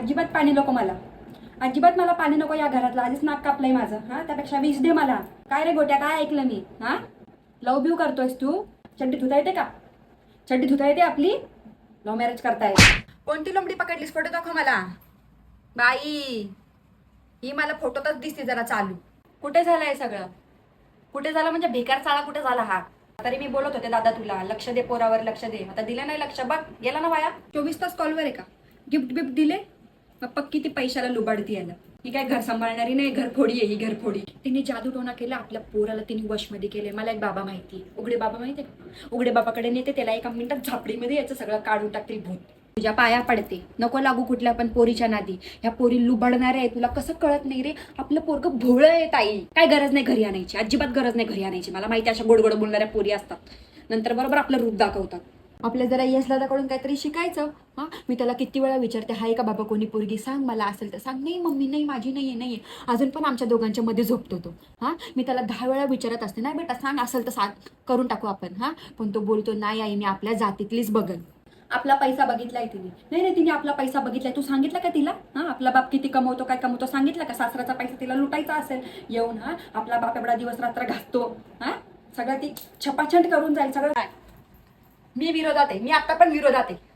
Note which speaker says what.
Speaker 1: अजिबात पाणी नको मला. अजिबात मला पाणी नको या घरातलं. आधीच नाक कापलंय माझं. हा त्यापेक्षा विष दे मला. काय रे गोट्या काय ऐकलं मी? हा? लव ब्यू करतोयस तू? चड्डी धुता येते का? चड्डी धुता येते आपली? लव्ह मॅरेज करताय कोणती लोंबडी पकडलीस? फोटो दाखव मला. बाई ही मला फोटोतच दिसते जरा चालू. कुठे झालं हे सगळं? कुठे झालं म्हणजे बेकार चाळा कुठे झाला हा? तरी मी बोलत होते दादा तुला लक्ष दे पोरावर लक्ष दे. आता दिलं नाही लक्ष. बघ गेला ना वाया? चोवीस तास कॉलवर आहे का? गिफ्ट बिफ्ट दिले? मग पक्की ती पैशाला लुबाडती याला? ही काय घर सांभाळणारी नाही घरफोडी आहे ही घरफोडी. तिने जादू टोना केला आपल्या पोराला तिने वशमध्ये केलंय. मला एक बाबा माहिती उघडे बाबा माहिती उघडे बाबाकडे नेते त्याला एका मिनिटात झापडीमध्ये याचं सगळं काढून टाकतील भूत. तुझ्या पाया पडते. नको लागू कुठल्या पण पोरीच्या नादी. ह्या पोरी लुबाडणार आहे तुला कसं कळत नाही रे? आपलं पोरग भोवळ आहे ताई. काय गरज नाही घरी आणायची. अजिबात गरज नाही घरी आणायची. मला माहिती अशा गोड गोड बोलणाऱ्या पोरी असतात. नंतर बरोबर आपलं रूप दाखवतात. आपल्या जरा यश दादाकडून काहीतरी शिकायचं हा? मी त्याला किती वेळा विचारते हाय का बाबा कोणी पोरगी सांग मला असेल तर सांग. नाही मम्मी नाही माझी नाही आहे नाही आहे अजून पण आमच्या दोघांच्या मध्ये झोपतो तो हा? मी त्याला दहा वेळा विचारत असते नाही बेटा सांग असेल तर सांग करून टाकू आपण हा? पण तो बोलतो नाही आई मी आपल्या जातीतलीच बघल आपला पैसा बघितलाय तिने. नाही नाही तिने आपला पैसा बघितलाय तू सांगितलं का तिला? हा आपला बाप किती कमवतो काय कमवतो सांगितलं का? सासराचा पैसा तिला लुटायचा असेल. येऊन हा? आपला बाप एवढा दिवस रात्र घासतो हा? सगळं ती छपाछट करून जाईल सगळं काय? मी विरोधात आहे. मी आता पण विरोधात आहे.